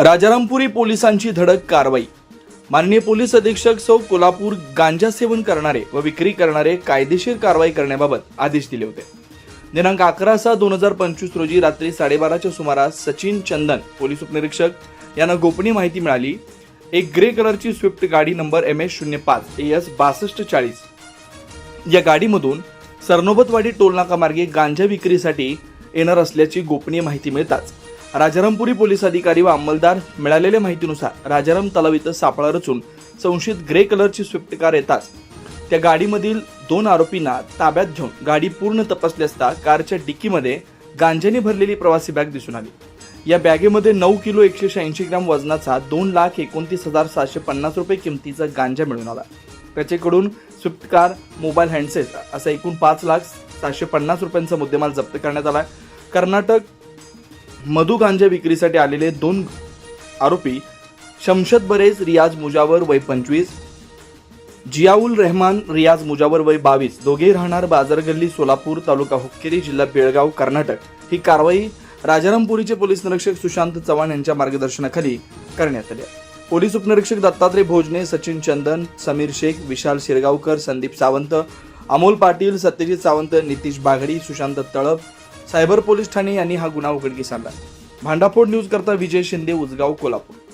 राजारामपुरी पोलिसांची धडक कारवाई. माननीय पोलीस अधीक्षक सौ कोल्हापूर गांजा सेवन करणारे व विक्री करणारे कायदेशीर कारवाई करण्याबाबत आदेश दिले होते. दिनांक अकरा सहा दोन हजार पंचवीस रोजी रात्री साडेबाराच्या सुमारास सचिन चंदन पोलीस उपनिरीक्षक यांना गोपनीय माहिती मिळाली. एक ग्रे कलरची स्विफ्ट गाडी नंबर एम एस शून्य पाच ए एस बासष्ट चाळीस. या गाडीमधून सरनोबतवाडी टोलनाका मार्गे गांजा विक्रीसाठी येणार असल्याची गोपनीय माहिती मिळताच राजारामपुरी पोलीस अधिकारी व अंमलदार मिळालेल्या माहितीनुसार राजाराम तलाव इथं सापळा रचून संशयित ग्रे कलरची स्विफ्ट कार येताच त्या गाडीमधील दोन आरोपींना ताब्यात घेऊन गाडी पूर्ण तपासली असता कारच्या डिक्कीमध्ये गांजाने भरलेली प्रवासी बॅग दिसून आली. या बॅगेमध्ये नऊ किलो एकशे शहाऐंशी ग्राम वजनाचा दोन लाख एकोणतीस हजार सातशे पन्नास रुपये किमतीचा गांजा मिळून आला. त्याच्याकडून स्विफ्ट कार मोबाईल हँडसेट असा एकूण पाच लाख सातशे पन्नास रुपयांचा मुद्देमाल जप्त करण्यात आला. कर्नाटक मधु गांजा विक्रीसाठी आलेले दोन आरोपी शमशद बरेज रियाज मुजावर वय पंचवीस जियाउल रहमान रियाज मुजावर वय बावीस. दोघे राहणार बाजारगल्ली सोलापूर तालुका हुक्केरी जिल्हा बेळगाव कर्नाटक. ही कारवाई राजारामपुरीचे पोलीस निरीक्षक सुशांत चव्हाण यांच्या मार्गदर्शनाखाली करण्यात आली पोलीस उपनिरीक्षक दत्तात्रय भोजने सचिन चंदन समीर शेख विशाल शिरगावकर संदीप सावंत अमोल पाटील सत्यजित सावंत नितीश बागडी सुशांत तळप सायबर पोलीस ठाणे यांनी हा गुन्हा उघडकीस आणला. भांडाफोड न्यूज करता विजय शिंदे उजगाव कोल्हापूर.